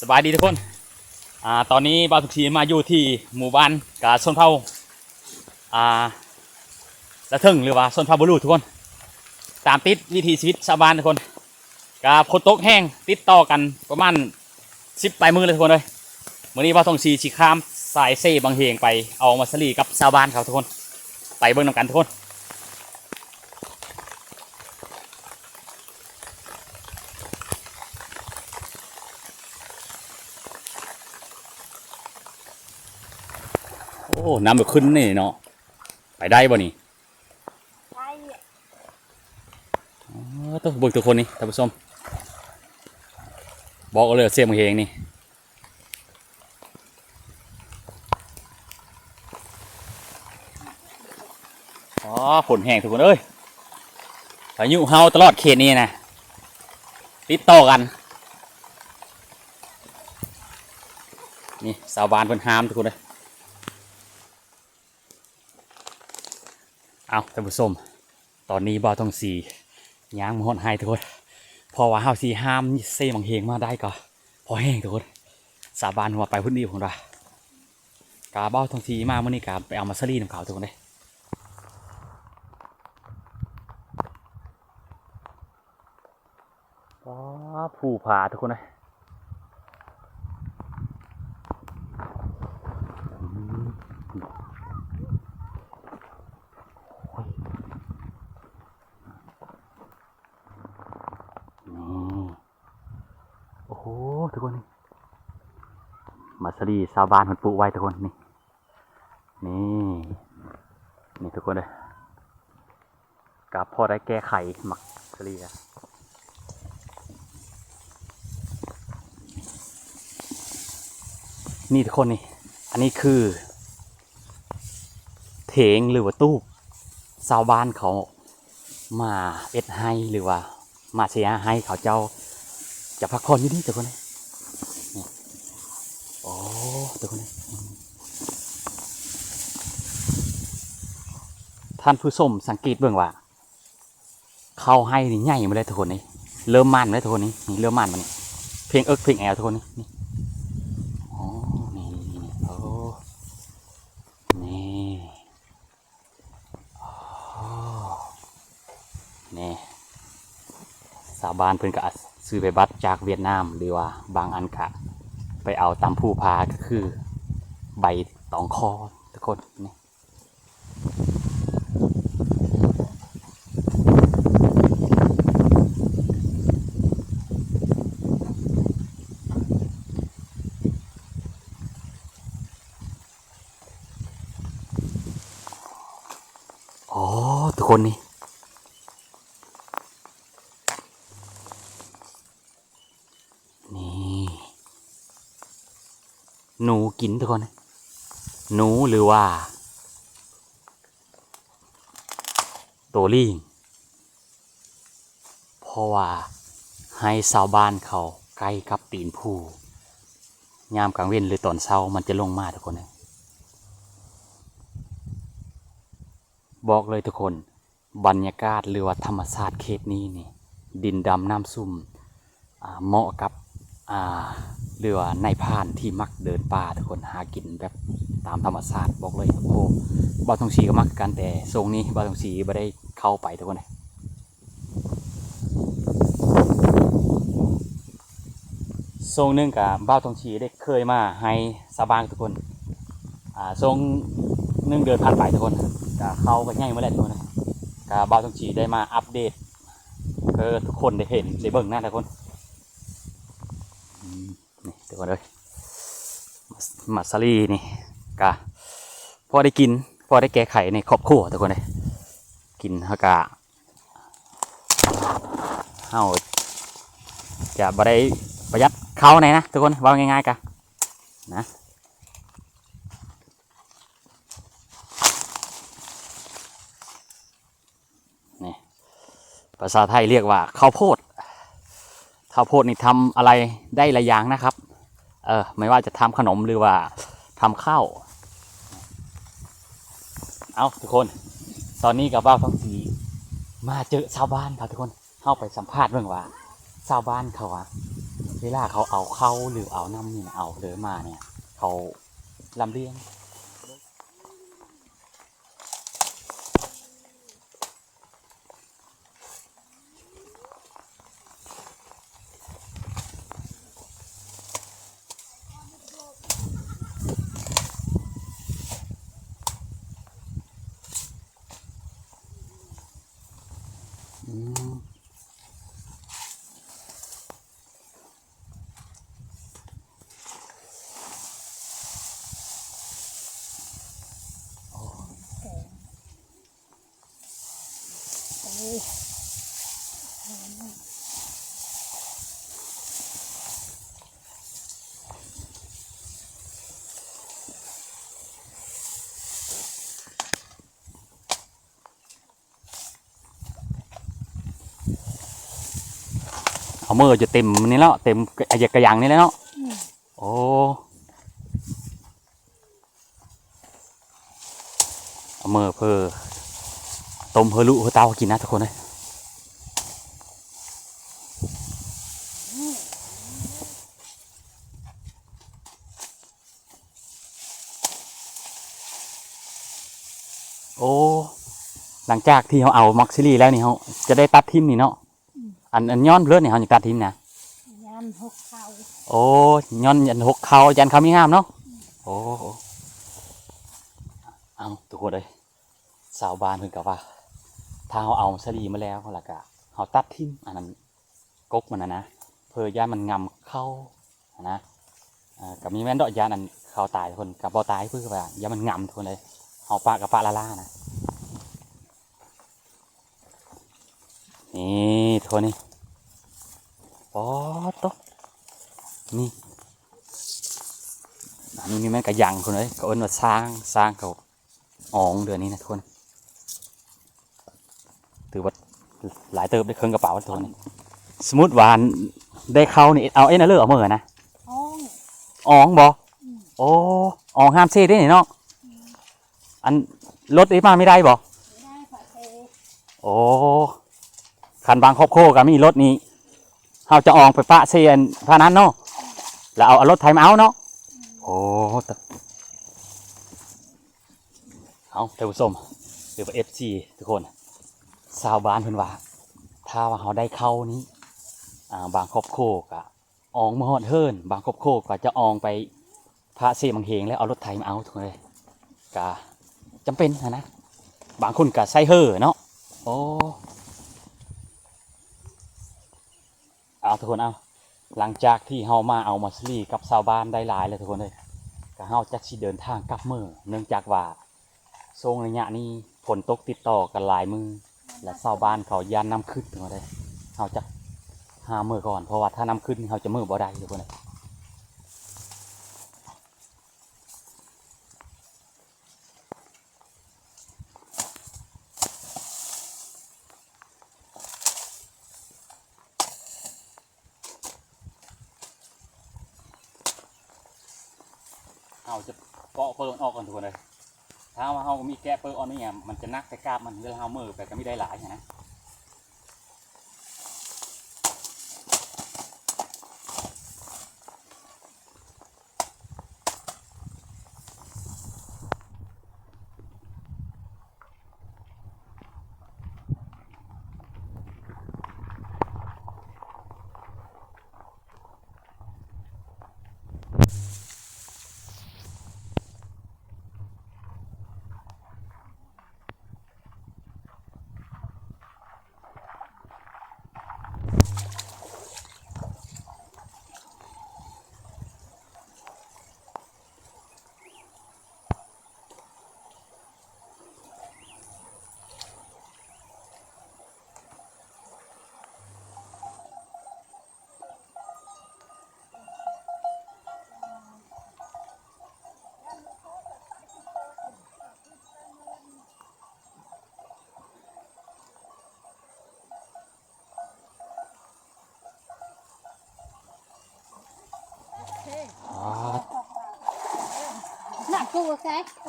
สบายดีทุกคนอ่าตอนนี้บ้านทุกทีมาอยู่ที่หมู่บ้านกาชนเผ่าอ่าละทึ่งหรือว่าชนเผ่าบุรุษทุกคน ตามติดวิถีชีวิตชาวบ้านทุกคนกาพนตกแห้งติดต่อกันประมาณสิบปลายมือเลยทุกคนเลยวันนี้บ้าทองสีชีข้ามสายเซ่บางเฮงไปเอามาสลีกับชาวบ้านเขาทุกคน ไปเบิ่งนำกันทุกคน อ้น้ำแบบขึ้นนี่เนาะไปได้บ่นี่ใช่อ๋อต้องเบิ่งทุกคนนี่ท่านผู้ชมบอกเอาเลยเสียมเฮงนี่อ๋อฝนแห้งทุกคนเอ้ยพายุเฮาตลอดเขตนี้นะติดต่อกันนี่สาวบานเพิ่นห้ามทุกคนเลย เอาท่านผู้ชมตอนนี้บ่าวต้องสีย่างมาฮอดไฮทุกคนพอว่าเฮาสีห้ามเซ่มังเฮงมาได้ก็พอแห้งทุกคนสาบานหัวไปพื้นที่ของเรากาบ่าวต้องสีมาเมื่อนี้กาไปเอามาสลีน้ำขาวทุกคนเลยว้าผู้ผาทุกคนเลยอืม นี่โอ้โหทุกคนนี่ มาสรีชาวบ้านคนปูไว้ทุกคนนี่ นี่นี่ทุกคนเลยกับพ่อได้แก้ไขหมักสลีอะนี่ทุกคนนี่ อันนี้คือ เถงหรือว่าตู้ชาวบ้านเขามาเอ็ดให้หรือว่า มาเสียให้เขาเจ้าจะพักผ่อนอยู่นี่ทุกคนเลยนี่โอ้ ทุกคนท่านผู้ชมสังเกตเบื้องว่า เขาให้นี่ใหญ่มาเลยทุกคนนี่เริ่มมันเลยทุกคนนี่นี่เริ่มมันมานี่เพลงเอิกเพลงแอลทุกคนนี่นี่โอ้นี่นี่นี่โอ้นี่นี่สาบ้านเพิ่นก็อาจซื้อไปบัตรจากเวียดนามหรือว่าบางอันกะ ไปเอาตามผู้พาก็คือ ใบตองคอทุกคนนี่อ๋อทุกคนนี่นี่ หนูกินทุกคน หนูหรือว่าตัวลิงเพราะว่าให้ชาวบ้านเขาใกล้กับตีนผู้ยามกลางเว้นหรือตอนเช้ามันจะลงมาทุกคนนะบอกเลยทุกคน บรรยากาศหรือว่าธรรมชาติเขตนี้นี่ ดินดำน้ำซุ่มเหมาะกับ อ่าเรือในายพานที่มักเดินป่าทุกคนหากินแบบตามธรรมชาติบอกเลยโอ้โหบ่าทองชีก็มักกันแต่ทรงนี้บ่าทองชีไม่ได้เข้าไปทุกคนเลยทรงหนึงกับบ่าทองชีได้เคยมาให้สาบางทุกคนอ่าทรงหนึ่งเดือนผ่านไปทุกคนก็เขาก็ง่ายมาแล้วทุกคนก็บ่าทองชีได้มาอัปเดตเออทุกคนได้เห็นได้เบิ่งหน้าทุกคน ทุกคนเลยมัสมัสซารีนี่กะพอได้กินพอได้แก้ไขในครอบครัวทุกคนเลยกินฮากะเฮาจะบ่ได้ประหยัดเขาไหนนะทุกคนว่าง่ายๆกะนะนี่ภาษาไทยเรียกว่าข้าวโพดข้าวโพดนี่ทำอะไรได้หลายอย่างนะครับ เออไม่ว่าจะทำขนมหรือว่าทำข้าวเอาทุกคน ตอนนี้กับบ้าทั้งสีมาเจอชาวบ้านครับทุกคนเข้าไปสัมภาษณ์เรื่องว่าชาวบ้านเขาอะเวลาเขาเอาเข้าหรือเอาน้ำนี่เอาเลยมาเนี่ย เขาลำเลียง เอามือจะเต็มนี่แล้วเต็มอายกระยังนี่แล้วเนาะอืมโอ้เอามือเพอต้มเพอลุเพอเตากินนะทุกคนเลยโอ้ หลังจากที่เขาเอามักซิลี่แล้วนี่เขาจะได้ตัดทิมนี่เนาะ อันอันย้อนเลือดนี่เขาจะตัดทิมนะยามหกเขาโอ้ย้อนยันหกเขายันเขามีงามเนาะโอ้โหเอาทุกคนเลยสาวบ้านเพิ่นกับว่า ถ้าเขาเอาสลีมาแล้วแล้วก็เขาตัดทิมอันนั้นกกมันนะนะเพื่อย่านมันงำเข้านะอ่ากับมีแม่นดอกยานันเขาตายทุกคนกับบ่ตายเพื่อว่าอย่ามันงำทุกคนเลยเขาปะกับปะละล่านะ นี่ทุกคนนี่ป๊อดโตะนี่อันนี้มีแม่นกระยังคนเลยก็เอิ้นว่าสร้างสร้างเขาอองเดือนนี้นะทุกคนถือว่าหลายเติบได้เครื่องกระเป๋าทุกคนสมมติวาอันได้เข้านี่เอาเอ็นเอาเลือกเอาเมื่อนะห้องอองบออืมโอ้อองห้ามเซ่ได้นี่เนาะอันรถไอ้มาไม่ได้บอไม่ได้ผัดเทโอ้ คันบางครอบโคก็มีรถนี้เขาจะอองไปปะเซียนพานั้นเนาะแล้วเอารถไทมาเอาเนาะโอ้ตเอาเทวส้มหรือว่าเอฟซีทุกคนชาวบ้านเพิ่นว่า ถ้าว่าเขาได้เข้านี้อ่าบางครอบโคก็อองมาฮอดเฮิรนบางครอบโคก็จะอองไปพระเสียงเฮงแล้วเอารถไทยมาเอาทุกคนเลยก็จำเป็นนะนะบางคนก็ใส่เฮอเนาะโอ้ เอาทุกคนเอาหลังจากที่เฮามาเอามาสลีกับชาวบ้านได้หลายเลยทุกคนเลยก็เฮาจะสิเดินทางกลับมือเนื่องจากว่าทรงระยะนี้ฝนตกติดต่อกันหลายมือและชาวบ้านเขายานน้ำขึ้นทุกคนเลยเฮาจะหามือก่อนเพราะว่าถ้าน้ำขึ้นเฮาจะมือบ่ได้ทุกคนเลย เอาจะเปาะเปิลออกก่อนทุกคนเลยถ้าว่าเขามีแก้เปิลออนนี่ไงมันจะนักแต่กล้ามมันเวลาเฮามือไปก็ไม่ได้หลายนะ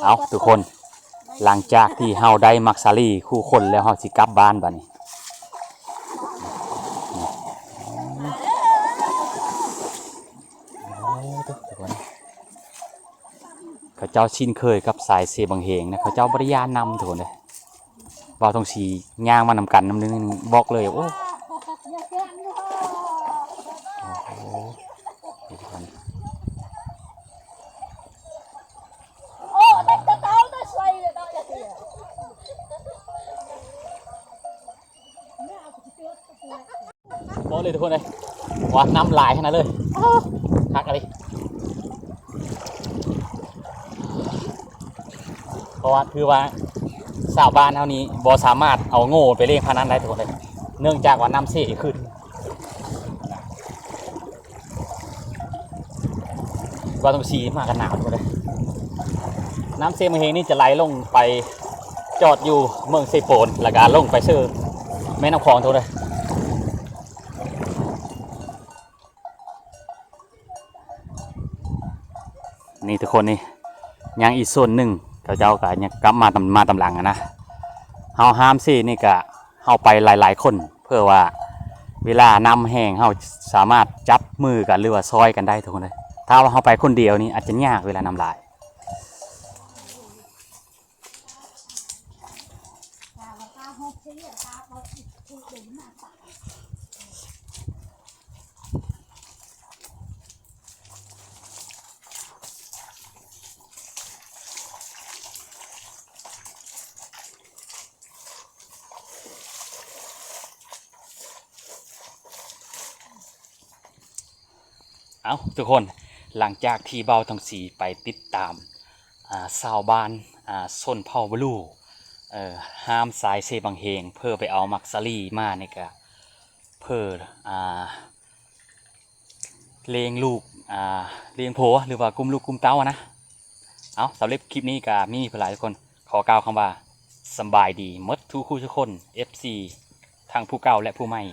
เอาทุกคน หลังจากที่เฮาได้มักซารีคู่คนแล้วเฮาสิกลับบ้านบัดนี้เขาเจ้าชินเคยกับสายเซบังเฮงนะเขาเจ้าบริยานนำทุกคนเลยบ่าทองชีย่างมานำกันน้ำนึงบอกเลยโอ้ อย่าเกินเลย โอ้โหนี่ทุกคน โอ้เด็กตะเต้าตะใส่เลยได้ยังไง บ อกเลยทุกคนเลยว่าน้ำลายขนาดเลยหักอะไรเพราะว่าคือว่าสาวบ้านเท่านี้บ่สามารถเอาโง่ไปเล่นพนันได้ทุกคนเลยเนื่องจากว่าน้ำเสียขึ้นว่าต้องซีมากันหนาวทุกคนเลยน้ำเซมเฮงนี่จะไหลลงไปจอดอยู่เมืองเซโปนแล้วก็ลงไปเชื่อแม่น้ำคลองทุกคนเลย นี่ทุกคนนี่ยังอีกส่วนหนึ่งเขาเจ้าก็ยังกลับมาตำมาตำหลังอะนะเฮาห้ามสินี่ก็เฮาไปหลาย ๆ คนเพื่อว่าเวลานำแห้งเฮาสามารถจับมือกันหรือว่าซอยกันได้ทุกคนเลยถ้าว่าเฮาไปคนเดียวนี่อาจจะยากเวลานำลาย ตาตาหกเสียตาเอาอีกทีเดินมาตา เอาทุกคนหลังจากที่เบาทั้งสีไปติดตามาสาวบ้านส้นเผาบลูห้ามสายเซบังเฮงเพื่อไปเอามักซารีมาเนี่ยก็เพื่ออ่าเลงลูกเลี้ยงโพหรือว่ากุมลูกกุมเต้านะเอาสำหรับคลิปนี้ก็มีเพื่อหลายทุกคนขอกล่าวคำว่าสบายดีมดทุกคู่ทุกคน FC ทั้งผู้เก่าและผู้ใหม่